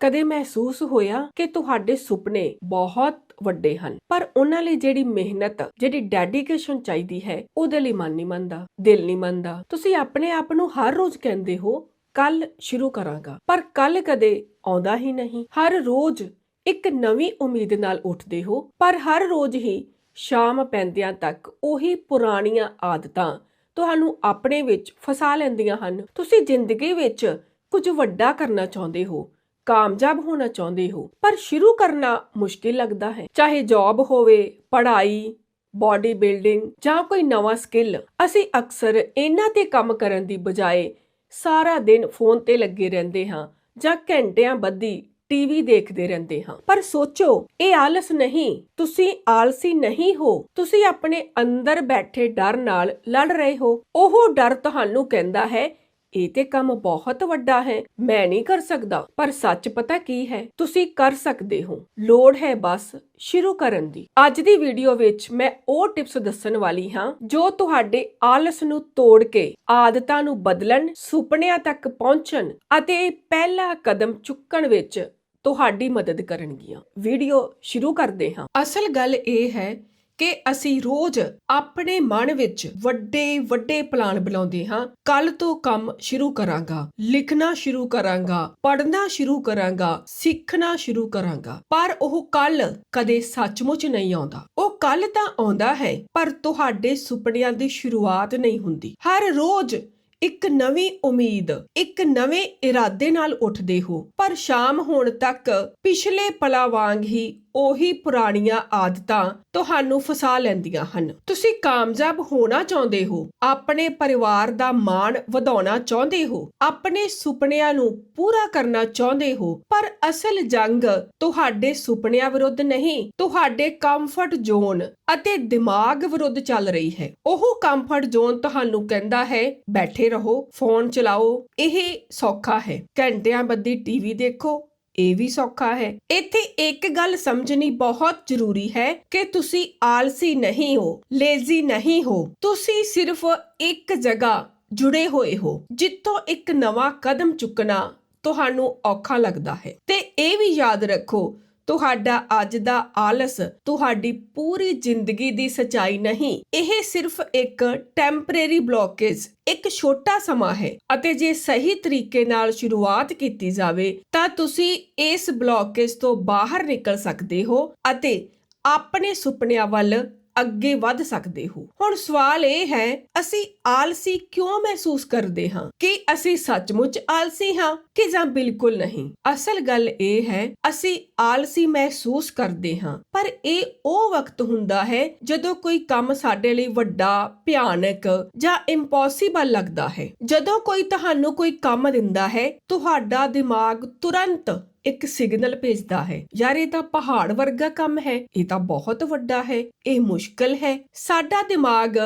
ਕਦੇ ਮਹਿਸੂਸ ਹੋਇਆ ਕਿ ਤੁਹਾਡੇ ਸੁਪਨੇ ਬਹੁਤ ਵੱਡੇ ਹਨ, ਪਰ ਉਹਨਾਂ ਲਈ ਜਿਹੜੀ ਮਿਹਨਤ, ਜਿਹੜੀ ਡੈਡੀਕੇਸ਼ਨ ਚਾਹੀਦੀ ਹੈ, ਉਹਦੇ ਲਈ ਮਨ ਨਹੀਂ ਮੰਨਦਾ, ਦਿਲ ਨਹੀਂ ਮੰਨਦਾ। ਤੁਸੀਂ ਆਪਣੇ ਆਪ ਨੂੰ ਹਰ ਰੋਜ਼ ਕਹਿੰਦੇ ਹੋ ਕੱਲ ਸ਼ੁਰੂ ਕਰਾਂਗਾ। ਪਰ ਕੱਲ ਕਦੇ ਆਉਂਦਾ ਹੀ ਨਹੀਂ। ਹਰ ਰੋਜ਼ ਇੱਕ ਨਵੀਂ ਉਮੀਦ ਨਾਲ ਉੱਠਦੇ ਹੋ, ਪਰ ਹਰ ਰੋਜ਼ ਹੀ ਸ਼ਾਮ ਪੈਂਦਿਆਂ ਤੱਕ ਉਹੀ ਪੁਰਾਣੀਆਂ ਆਦਤਾਂ ਤੁਹਾਨੂੰ ਆਪਣੇ ਵਿੱਚ ਫਸਾ ਲੈਂਦੀਆਂ ਹਨ। ਤੁਸੀਂ ਜ਼ਿੰਦਗੀ ਵਿੱਚ ਕੁਝ ਵੱਡਾ ਕਰਨਾ ਚਾਹੁੰਦੇ ਹੋ ਕਾਮਯਾਬ ਹੋਣਾ ਚਾਹੁੰਦੇ ਹੋ, ਪਰ ਸ਼ੁਰੂ ਕਰਨਾ ਮੁਸ਼ਕਿਲ ਲੱਗਦਾ ਹੈ। ਚਾਹੇ ਜੌਬ ਹੋਵੇ, ਪੜ੍ਹਾਈ ਬਾਡੀ ਬਿਲਡਿੰਗ ਜਾਂ ਕੋਈ ਨਵਾਂ ਸਕਿੱਲ ਅਸੀਂ ਅਕਸਰ ਇਹਨਾਂ ਤੇ ਕੰਮ ਕਰਨ ਦੀ ਬਜਾਏ ਸਾਰਾ ਦਿਨ ਫੋਨ ਤੇ ਲੱਗੇ ਰਹਿੰਦੇ ਹਾਂ ਜਾਂ ਘੰਟਿਆਂ ਬੱਧੀ ਟੀਵੀ ਦੇਖਦੇ ਰਹਿੰਦੇ ਹਾਂ। ਪਰ ਸੋਚੋ, ਇਹ ਆਲਸ ਨਹੀਂ, ਤੁਸੀਂ ਆਲਸੀ ਨਹੀਂ ਹੋ, ਤੁਸੀਂ ਆਪਣੇ ਅੰਦਰ ਬੈਠੇ ਡਰ ਨਾਲ ਲੜ ਰਹੇ ਹੋ। ਉਹ ਡਰ ਤੁਹਾਨੂੰ ਕਹਿੰਦਾ ਹੈ ਇਹ ਤੇ ਕੰਮ ਬਹੁਤ ਵੱਡਾ ਹੈ, ਮੈਂ ਨਹੀਂ ਕਰ ਸਕਦਾ। ਪਰ ਸੱਚ ਪਤਾ ਕੀ ਹੈ, ਤੁਸੀਂ ਕਰ ਸਕਦੇ ਹੋ। ਲੋੜ ਹੈ ਬਸ ਸ਼ੁਰੂ ਕਰਨ ਦੀ। ਅੱਜ ਦੀ ਵੀਡੀਓ ਵਿੱਚ ਮੈਂ ਉਹ ਟਿਪਸ ਦੱਸਣ ਵਾਲੀ ਹਾਂ, ਜੋ ਤੁਹਾਡੇ ਆਲਸ ਨੂੰ ਤੋੜ ਕੇ, ਆਦਤਾਂ ਨੂੰ ਬਦਲਣ, ਸੁਪਨਿਆਂ ਤੱਕ ਪਹੁੰਚਣ ਅਤੇ ਪਹਿਲਾ ਕਦਮ ਚੁੱਕਣ ਵਿੱਚ ਤੁਹਾਡੀ ਮਦਦ ਕਰਨਗੀਆਂ। ਵੀਡੀਓ ਸ਼ੁਰੂ ਕਰਦੇ ਹਾਂ। ਅਸਲ ਗੱਲ ਇਹ ਹੈ ਕਿ ਅਸੀਂ ਰੋਜ਼ ਆਪਣੇ ਮਨ ਵਿੱਚ ਵੱਡੇ ਵੱਡੇ ਪਲਾਨ ਬਣਾਉਂਦੇ ਹਾਂ। ਕੱਲ ਤੋਂ ਕੰਮ ਸ਼ੁਰੂ ਕਰਾਂਗਾ, ਲਿਖਣਾ ਸ਼ੁਰੂ ਕਰਾਂਗਾ, ਪੜ੍ਹਨਾ ਸ਼ੁਰੂ ਕਰਾਂਗਾ, ਸਿੱਖਣਾ ਸ਼ੁਰੂ ਕਰਾਂਗਾ। ਪਰ ਉਹ ਕੱਲ ਕਦੇ ਸੱਚਮੁੱਚ ਨਹੀਂ ਆਉਂਦਾ। ਉਹ ਕੱਲ ਤਾਂ ਆਉਂਦਾ ਹੈ, ਪਰ ਤੁਹਾਡੇ ਸੁਪਨਿਆਂ ਦੀ ਸ਼ੁਰੂਆਤ ਨਹੀਂ ਹੁੰਦੀ। ਹਰ ਰੋਜ਼ ਇੱਕ ਨਵੀਂ ਉਮੀਦ, ਇੱਕ ਨਵੇਂ ਇਰਾਦੇ ਨਾਲ ਉੱਠਦੇ ਹੋ। ਪਰ ਸ਼ਾਮ ਹੋਣ ਤੱਕ ਪਿਛਲੇ ਪਲਾਂ ਵਾਂਗ ਹੀ ਉਹੀ ਪੁਰਾਣੀਆਂ ਆਦਤਾਂ ਤੁਹਾਨੂੰ ਫਸਾ ਲੈਂਦੀਆਂ ਹਨ। ਤੁਸੀਂ ਕਾਮਯਾਬ ਹੋਣਾ ਚਾਹੁੰਦੇ ਹੋ, ਆਪਣੇ ਪਰਿਵਾਰ ਦਾ ਮਾਣ ਵਧਾਉਣਾ ਚਾਹੁੰਦੇ ਹੋ, ਆਪਣੇ ਸੁਪਨਿਆਂ ਨੂੰ ਪੂਰਾ ਕਰਨਾ ਚਾਹੁੰਦੇ ਹੋ, ਪਰ ਅਸਲ ਜੰਗ ਤੁਹਾਡੇ ਸੁਪਨਿਆਂ ਵਿਰੁੱਧ ਨਹੀਂ, ਤੁਹਾਡੇ ਕੰਫਰਟ ਜ਼ੋਨ ਅਤੇ ਦਿਮਾਗ ਵਿਰੁੱਧ ਚੱਲ ਰਹੀ ਹੈ। ਉਹ ਕੰਫਰਟ ਜ਼ੋਨ ਤੁਹਾਨੂੰ ਕਹਿੰਦਾ ਹੈ, ਬੈਠੇ ਰਹੋ ਫੋਨ ਚਲਾਓ, ਇਹ ਸੌਖਾ ਹੈ। ਘੰਟਿਆਂ ਬੱਧੀ ਟੀਵੀ ਦੇਖੋ ਇਹ ਵੀ ਸੌਖਾ ਹੈ। ਇੱਥੇ ਇੱਕ ਗੱਲ ਸਮਝਣੀ ਬਹੁਤ ਜ਼ਰੂਰੀ ਹੈ ਕਿ ਤੁਸੀਂ ਆਲਸੀ ਨਹੀਂ ਹੋ, ਲੇਜ਼ੀ ਨਹੀਂ ਹੋ। ਤੁਸੀਂ ਸਿਰਫ ਇੱਕ ਜਗ੍ਹਾ ਜੁੜੇ ਹੋਏ ਹੋ, ਜਿੱਥੋਂ ਇੱਕ ਨਵਾਂ ਕਦਮ ਚੁੱਕਣਾ ਤੁਹਾਨੂੰ ਔਖਾ ਲੱਗਦਾ ਹੈ। ਤੇ ਇਹ ਵੀ ਯਾਦ ਰੱਖੋ ਤੁਹਾਡਾ ਅੱਜ ਦਾ ਆਲਸ ਤੁਹਾਡੀ ਪੂਰੀ ਜ਼ਿੰਦਗੀ ਦੀ ਸਚਾਈ ਨਹੀਂ। ਇਹ ਸਿਰਫ ਇੱਕ ਟੈਂਪਰੇਰੀ ਬਲੌਕੇਜ ਇੱਕ ਛੋਟਾ ਸਮਾਂ ਹੈ ਅਤੇ ਜੇ ਸਹੀ ਤਰੀਕੇ ਨਾਲ ਸ਼ੁਰੂਆਤ ਕੀਤੀ ਜਾਵੇ, ਤਾਂ ਤੁਸੀਂ ਇਸ ਬਲੌਕੇਜ ਤੋਂ ਬਾਹਰ ਨਿਕਲ ਸਕਦੇ ਹੋ ਅਤੇ ਆਪਣੇ ਸੁਪਨਿਆਂ ਵੱਲ ਅੱਗੇ ਵੱਧ ਸਕਦੇ ਹੋ। ਹੁਣ ਸਵਾਲ ਇਹ ਹੈ, ਅਸੀਂ ਆਲਸੀ ਕਿਉਂ ਮਹਿਸੂਸ ਕਰਦੇ ਹਾਂ? ਕਿ ਅਸੀਂ ਸੱਚਮੁੱਚ ਆਲਸੀ ਹਾਂ ਕਿ ਜਾਂ ਬਿਲਕੁਲ ਨਹੀਂ? ਅਸਲ ਗੱਲ ਇਹ ਹੈ, ਅਸੀਂ ਆਲਸੀ ਮਹਿਸੂਸ ਕਰਦੇ ਹਾਂ, ਪਰ ਇਹ ਉਹ ਵਕਤ ਹੁੰਦਾ ਹੈ ਜਦੋਂ ਕੋਈ ਕੰਮ ਸਾਡੇ ਲਈ ਵੱਡਾ, ਭਿਆਨਕ ਜਾਂ ਇੰਪੋਸੀਬਲ ਲੱਗਦਾ ਹੈ। ਜਦੋਂ ਕੋਈ ਤੁਹਾਨੂੰ ਕੋਈ ਕੰਮ ਦਿੰਦਾ ਹੈ, ਤੁਹਾਡਾ ਦਿਮਾਗ ਤੁਰੰਤ ਇੱਕ ਸਿਗਨਲ ਭੇਜਦਾ ਹੈ। ਯਾਰ, ਇਹ ਤਾਂ ਪਹਾੜ ਵਰਗਾ ਕੰਮ ਹੈ, ਇਹ ਤਾਂ ਬਹੁਤ ਵੱਡਾ ਹੈ, ਇਹ ਮੁਸ਼ਕਲ ਹੈ। ਸਾਡਾ ਦਿਮਾਗ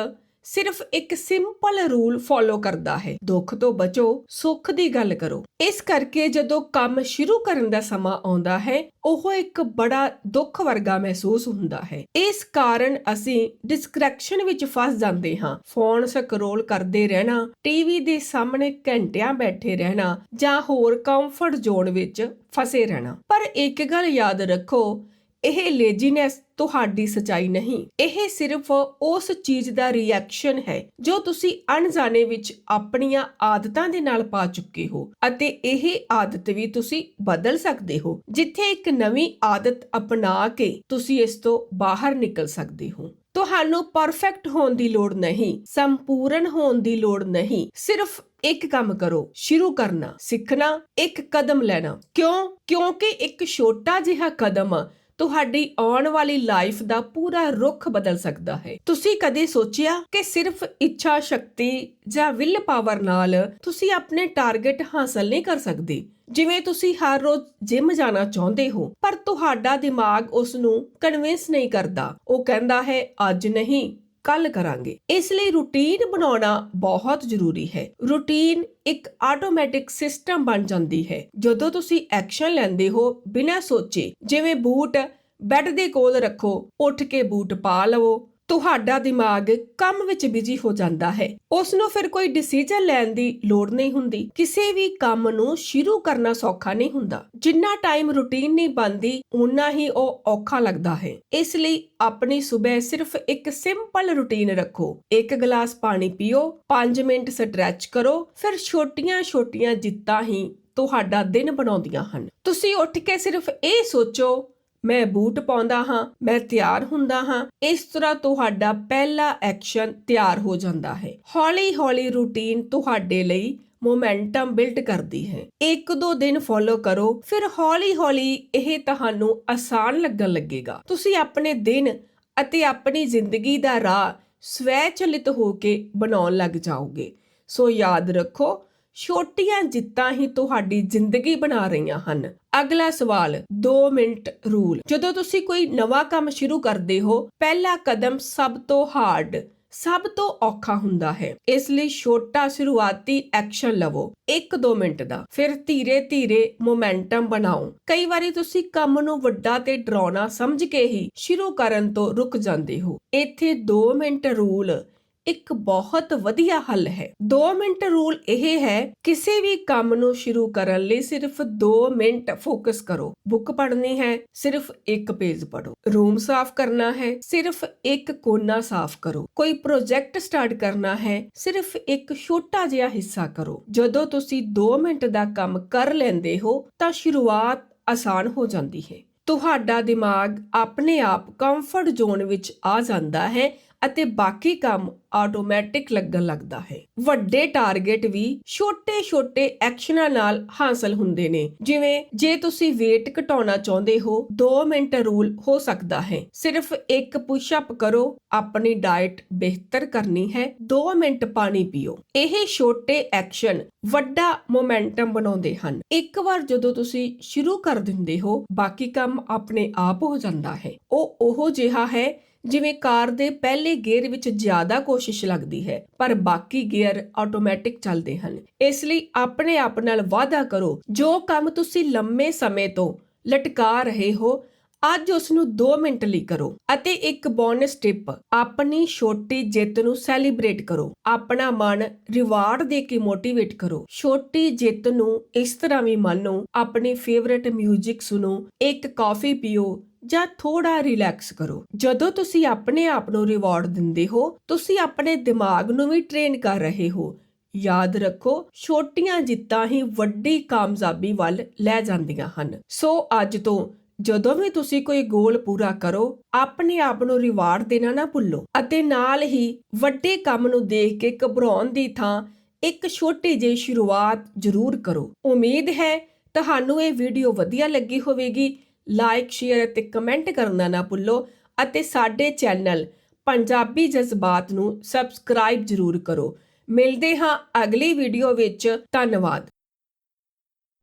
ਸਿਰਫ ਇੱਕ ਸਿੰਪਲ ਰੂਲ ਫੋਲੋ ਕਰਦਾ ਹੈ। ਦੁੱਖ ਤੋਂ ਬਚੋ, ਸੁੱਖ ਦੀ ਗੱਲ ਕਰੋ। ਇਸ ਕਰਕੇ ਜਦੋਂ ਕੰਮ ਸ਼ੁਰੂ ਕਰਨ ਦਾ ਸਮਾਂ ਆਉਂਦਾ ਹੈ, ਉਹ ਇੱਕ ਬੜਾ ਦੁੱਖ ਵਰਗਾ ਮਹਿਸੂਸ ਹੁੰਦਾ ਹੈ। ਇਸ ਕਾਰਨ ਅਸੀਂ ਡਿਸਕ੍ਰੈਕਸ਼ਨ ਵਿੱਚ ਫਸ ਜਾਂਦੇ ਹਾਂ। ਫੋਨ ਸਕਰੋਲ ਕਰਦੇ ਰਹਿਣਾ ਟੀਵੀ ਦੇ ਸਾਹਮਣੇ ਘੰਟਿਆਂ ਬੈਠੇ ਰਹਿਣਾ ਜਾਂ ਹੋਰ ਕੰਫਰਟ ਜ਼ੋਨ ਵਿੱਚ ਫਸੇ ਰਹਿਣਾ। ਪਰ ਇੱਕ ਗੱਲ ਯਾਦ ਰੱਖੋ ਇਹ ਲੇਜੀਨੈਸ ਤੁਹਾਡੀ ਸਚਾਈ ਨਹੀਂ। ਇਹ ਸਿਰਫ ਉਸ ਚੀਜ਼ ਦਾ ਰਿਐਕਸ਼ਨ ਹੈ ਜੋ ਤੁਸੀਂ ਅਣਜਾਣੇ ਵਿੱਚ ਆਪਣੀਆਂ ਆਦਤਾਂ ਦੇ ਨਾਲ ਪਾ ਚੁੱਕੇ ਹੋ ਅਤੇ ਇਹ ਆਦਤ ਵੀ ਤੁਸੀਂ ਬਦਲ ਸਕਦੇ ਹੋ, ਜਿੱਥੇ ਇੱਕ ਨਵੀਂ ਆਦਤ ਅਪਣਾ ਕੇ ਤੁਸੀਂ ਇਸ ਤੋਂ ਬਾਹਰ ਨਿਕਲ ਸਕਦੇ ਹੋ। ਤੁਹਾਨੂੰ ਪਰਫੈਕਟ ਹੋਣ ਦੀ ਲੋੜ ਨਹੀਂ, ਸੰਪੂਰਨ ਹੋਣ ਦੀ ਲੋੜ ਨਹੀਂ, ਸਿਰਫ ਇੱਕ ਕੰਮ ਕਰੋ, ਸ਼ੁਰੂ ਕਰਨਾ, ਸਿੱਖਣਾ, ਇੱਕ ਕਦਮ ਲੈਣਾ। ਕਿਉਂ? ਕਿਉਂਕਿ ਇੱਕ ਛੋਟਾ ਜਿਹਾ ਕਦਮ ਤੁਹਾਡੀ ਆਉਣ ਵਾਲੀ ਲਾਈਫ ਦਾ ਪੂਰਾ ਰੁਖ ਬਦਲ ਸਕਦਾ ਹੈ। ਤੁਸੀਂ ਕਦੇ ਸੋਚਿਆ ਕਿ ਸਿਰਫ ਇੱਛਾ ਸ਼ਕਤੀ ਜਾਂ ਵਿਲ ਪਾਵਰ ਨਾਲ ਤੁਸੀਂ ਆਪਣੇ ਟਾਰਗੇਟ ਹਾਸਲ ਨਹੀਂ ਕਰ ਸਕਦੇ? ਜਿਵੇਂ ਤੁਸੀਂ ਹਰ ਰੋਜ਼ ਜਿਮ ਜਾਣਾ ਚਾਹੁੰਦੇ ਹੋ, ਪਰ ਤੁਹਾਡਾ ਦਿਮਾਗ ਉਸ ਨੂੰ ਕਨਵਿੰਸ ਨਹੀਂ ਕਰਦਾ। ਉਹ ਕਹਿੰਦਾ ਹੈ, ਅੱਜ ਨਹੀਂ। ਕੱਲ ਕਰਾਂਗੇ। ਇਸ ਲਈ ਰੂਟੀਨ ਬਣਾਉਣਾ ਬਹੁਤ ਜ਼ਰੂਰੀ ਹੈ। ਰੂਟੀਨ ਇੱਕ ਆਟੋਮੈਟਿਕ ਸਿਸਟਮ ਬਣ ਜਾਂਦੀ ਹੈ। ਜਦੋਂ ਤੁਸੀਂ ਐਕਸ਼ਨ ਲੈਂਦੇ ਹੋ ਬਿਨਾਂ ਸੋਚੇ, ਜਿਵੇਂ ਬੂਟ ਬੈੱਡ ਦੇ ਕੋਲ ਰੱਖੋ, ਉੱਠ ਕੇ ਬੂਟ ਪਾ ਲਵੋ ਤੁਹਾਡਾ ਦਿਮਾਗ ਕੰਮ ਵਿੱਚ ਬਿਜ਼ੀ ਹੋ ਜਾਂਦਾ ਹੈ। ਉਸ ਨੂੰ ਫਿਰ ਕੋਈ ਡਿਸੀਜਨ ਲੈਣ ਦੀ ਲੋੜ ਨਹੀਂ ਹੁੰਦੀ। ਕਿਸੇ ਵੀ ਕੰਮ ਨੂੰ ਸ਼ੁਰੂ ਕਰਨਾ ਸੌਖਾ ਨਹੀਂ ਹੁੰਦਾ। ਜਿੰਨਾ ਟਾਈਮ ਰੁਟੀਨ ਨਹੀਂ ਬਣਦੀ ਉਨਾ ਹੀ ਉਹ ਔਖਾ ਲੱਗਦਾ ਹੈ। ਇਸ ਲਈ ਆਪਣੀ ਸਵੇਰ ਸਿਰਫ ਇੱਕ ਸਿੰਪਲ ਰੁਟੀਨ ਰੱਖੋ। ਇੱਕ ਗਲਾਸ ਪਾਣੀ ਪੀਓ 5 ਮਿੰਟ ਸਟ੍ਰੈਚ ਕਰੋ, ਫਿਰ ਛੋਟੀਆਂ-ਛੋਟੀਆਂ ਜਿੱਤਾਂ ਹੀ ਤੁਹਾਡਾ ਦਿਨ ਬਣਾਉਂਦੀਆਂ ਹਨ। ਤੁਸੀਂ ਉੱਠ ਕੇ ਸਿਰਫ ਇਹ ਸੋਚੋ ਮੈਂ ਬੂਟ ਪਾਉਂਦਾ ਹਾਂ, ਮੈਂ ਤਿਆਰ ਹੁੰਦਾ ਹਾਂ। ਇਸ ਤਰ੍ਹਾਂ ਤੁਹਾਡਾ ਪਹਿਲਾ ਐਕਸ਼ਨ ਤਿਆਰ ਹੋ ਜਾਂਦਾ ਹੈ। ਹੌਲੀ-ਹੌਲੀ ਰੂਟੀਨ ਤੁਹਾਡੇ ਲਈ ਮੋਮੈਂਟਮ ਬਿਲਡ ਕਰਦੀ ਹੈ। ਇੱਕ ਦੋ ਦਿਨ ਫੋਲੋ ਕਰੋ, ਫਿਰ ਹੌਲੀ-ਹੌਲੀ ਇਹ ਤੁਹਾਨੂੰ ਆਸਾਨ ਲੱਗਣ ਲੱਗੇਗਾ। ਤੁਸੀਂ ਆਪਣੇ ਦਿਨ ਅਤੇ ਆਪਣੀ ਜ਼ਿੰਦਗੀ ਦਾ ਰਾਹ ਸਵੈਚਲਿਤ ਹੋ ਕੇ ਬਣਾਉਣ ਲੱਗ ਜਾਓਗੇ। ਸੋ ਯਾਦ ਰੱਖੋ ਛੋਟੀਆਂ ਜਿੱਤਾਂ ਹੀ ਤੁਹਾਡੀ ਜ਼ਿੰਦਗੀ ਬਣਾ ਰਹੀਆਂ ਹਨ। ਅਗਲਾ ਸਵਾਲ 2 ਮਿੰਟ ਰੂਲ। ਜਦੋਂ ਤੁਸੀਂ ਕੋਈ ਨਵਾਂ ਕੰਮ ਸ਼ੁਰੂ ਕਰਦੇ ਹੋ, ਪਹਿਲਾ ਕਦਮ ਸਭ ਤੋਂ ਹਾਰਡ ਸਭ ਤੋਂ ਔਖਾ ਹੁੰਦਾ ਹੈ। ਇਸ ਲਈ ਛੋਟਾ ਸ਼ੁਰੂਆਤੀ ਐਕਸ਼ਨ ਲਵੋ 1-2 ਮਿੰਟ ਦਾ। ਫਿਰ ਧੀਰੇ-ਧੀਰੇ ਮੋਮੈਂਟਮ ਬਣਾਓ। ਕਈ ਵਾਰੀ ਤੁਸੀਂ ਕੰਮ ਨੂੰ ਵੱਡਾ ਤੇ ਡਰਾਉਣਾ ਸਮਝ ਕੇ ਹੀ ਸ਼ੁਰੂ ਕਰਨ ਤੋਂ ਰੁਕ ਜਾਂਦੇ ਹੋ। ਇੱਥੇ 2 ਮਿੰਟ ਰੂਲ ਇੱਕ ਬਹੁਤ ਵਧੀਆ ਹੱਲ ਹੈ। 2 ਮਿੰਟ ਰੂਲ ਇਹ ਹੈ, ਕਿਸੇ ਵੀ ਕੰਮ ਨੂੰ ਸ਼ੁਰੂ ਕਰਨ ਲਈ ਸਿਰਫ 2 ਮਿੰਟ ਫੋਕਸ ਕਰੋ। ਬੁੱਕ ਪੜ੍ਹਨੀ ਹੈ, ਸਿਰਫ ਇੱਕ ਪੇਜ ਪੜੋ ਰੂਮ ਸਾਫ਼ ਕਰਨਾ ਹੈ, ਸਿਰਫ ਇੱਕ ਕੋਨਾ ਸਾਫ਼ ਕਰੋ। ਕੋਈ ਪ੍ਰੋਜੈਕਟ ਸਟਾਰਟ ਕਰਨਾ ਹੈ, ਸਿਰਫ ਇੱਕ ਛੋਟਾ ਜਿਹਾ ਹਿੱਸਾ ਕਰੋ। ਜਦੋਂ ਤੁਸੀਂ 2 ਮਿੰਟ ਦਾ ਕੰਮ ਕਰ ਲੈਂਦੇ ਹੋ, ਤਾਂ ਸ਼ੁਰੂਆਤ ਆਸਾਨ ਹੋ ਜਾਂਦੀ ਹੈ। ਤੁਹਾਡਾ ਦਿਮਾਗ ਆਪਣੇ ਆਪ ਕੰਫਰਟ ਜ਼ੋਨ ਵਿੱਚ ਆ ਜਾਂਦਾ ਹੈ ਅਤੇ ਬਾਕੀ ਕੰਮ ਆਟੋਮੈਟਿਕ ਲੱਗਣ ਲੱਗਦਾ ਹੈ। ਵੱਡੇ ਟਾਰਗੇਟ ਵੀ ਛੋਟੇ-ਛੋਟੇ ਐਕਸ਼ਨਾਂ ਨਾਲ ਹਾਸਲ ਹੁੰਦੇ ਨੇ। ਜਿਵੇਂ, ਜੇ ਤੁਸੀਂ weight ਘਟਾਉਣਾ ਚਾਹੁੰਦੇ ਹੋ 2 ਮਿੰਟ ਰੂਲ ਹੋ ਸਕਦਾ ਹੈ। ਸਿਰਫ ਇੱਕ ਪੁਸ਼ ਅਪ ਕਰੋ, ਆਪਣੀ ਡਾਈਟ ਬਿਹਤਰ ਕਰਨੀ ਹੈ 2 ਮਿੰਟ ਪਾਣੀ ਪੀਓ। ਇਹ ਛੋਟੇ ਐਕਸ਼ਨ ਵੱਡਾ ਮੋਮੈਂਟਮ ਬਣਾਉਂਦੇ ਹਨ। ਇੱਕ ਵਾਰ ਜਦੋਂ ਤੁਸੀਂ ਸ਼ੁਰੂ ਕਰ ਦਿੰਦੇ ਹੋ, ਬਾਕੀ ਕੰਮ ਆਪਣੇ ਆਪ ਹੋ ਜਾਂਦਾ ਹੈ। ਉਹ ਉਹ ਜਿਹਾ ਹੈ ਜਿਵੇਂ ਕਾਰ ਦੇ ਪਹਿਲੇ ਗੇਅਰ ਵਿੱਚ ਜ਼ਿਆਦਾ ਕੋਸ਼ਿਸ਼ ਲੱਗਦੀ ਹੈ, ਪਰ ਬਾਕੀ ਗੇਅਰ ਆਟੋਮੈਟਿਕ ਚੱਲਦੇ ਹਨ। ਇਸ ਲਈ ਆਪਣੇ ਆਪ ਨਾਲ ਵਾਅਦਾ ਕਰੋ, ਜੋ ਕੰਮ ਤੁਸੀਂ ਲੰਮੇ ਸਮੇਂ ਤੋਂ ਲਟਕਾ ਰਹੇ ਹੋ ਅੱਜ ਉਸ ਨੂੰ 2 ਮਿੰਟ ਲਈ ਕਰੋ ਅਤੇ ਇੱਕ ਬੋਨਸ ਟਿਪ ਆਪਣੀ ਛੋਟੀ ਜਿੱਤ ਨੂੰ ਸੈਲੀਬ੍ਰੇਟ ਕਰੋ। ਆਪਣਾ ਮਨ ਰਿਵਾਰਡ ਦੇ ਕੇ ਮੋਟੀਵੇਟ ਕਰੋ। ਛੋਟੀ ਜਿੱਤ ਨੂੰ ਇਸ ਤਰ੍ਹਾਂ ਵੀ ਮੰਨੋ, ਆਪਣੀ ਫੇਵਰਿਟ 뮤직 ਸੁਣੋ, ਇੱਕ ਕਾਫੀ ਪੀਓ ਜਾਂ ਥੋੜਾ ਰਿਲੈਕਸ ਕਰੋ। ਜਦੋਂ ਤੁਸੀਂ ਆਪਣੇ ਆਪ ਨੂੰ ਰਿਵਾਰਡ ਦਿੰਦੇ ਹੋ, ਤੁਸੀਂ ਆਪਣੇ ਦਿਮਾਗ ਨੂੰ ਵੀ ਟ੍ਰੇਨ ਕਰ ਰਹੇ ਹੋ। ਯਾਦ ਰੱਖੋ, ਛੋਟੀਆਂ ਜਿੱਤਾਂ ਹੀ ਵੱਡੀ ਕਾਮਯਾਬੀ ਵੱਲ ਲੈ ਜਾਂਦੀਆਂ ਹਨ। ਸੋ ਅੱਜ ਤੋਂ ਜਦੋਂ ਵੀ ਤੁਸੀਂ ਕੋਈ ਗੋਲ ਪੂਰਾ ਕਰੋ, ਆਪਣੇ ਆਪ ਨੂੰ ਰਿਵਾਰਡ ਦੇਣਾ ਨਾ ਭੁੱਲੋ ਅਤੇ ਨਾਲ ਹੀ ਵੱਡੇ ਕੰਮ ਨੂੰ ਦੇਖ ਕੇ ਘਬਰਾਉਣ ਦੀ ਥਾਂ ਇੱਕ ਛੋਟੀ ਜਿਹੀ ਸ਼ੁਰੂਆਤ ਜ਼ਰੂਰ ਕਰੋ। ਉਮੀਦ ਹੈ ਤੁਹਾਨੂੰ ਇਹ ਵੀਡੀਓ ਵਧੀਆ ਲੱਗੀ ਹੋਵੇਗੀ। ਲਾਈਕ ਸ਼ੇਅਰ ਅਤੇ ਕਮੈਂਟ ਕਰਨਾ ਨਾ ਭੁੱਲੋ ਅਤੇ ਸਾਡੇ ਚੈਨਲ ਪੰਜਾਬੀ ਜਜ਼ਬਾਤ ਨੂੰ ਸਬਸਕ੍ਰਾਈਬ ਜ਼ਰੂਰ ਕਰੋ। ਮਿਲਦੇ ਹਾਂ ਅਗਲੀ ਵੀਡੀਓ ਵਿੱਚ। ਧੰਨਵਾਦ।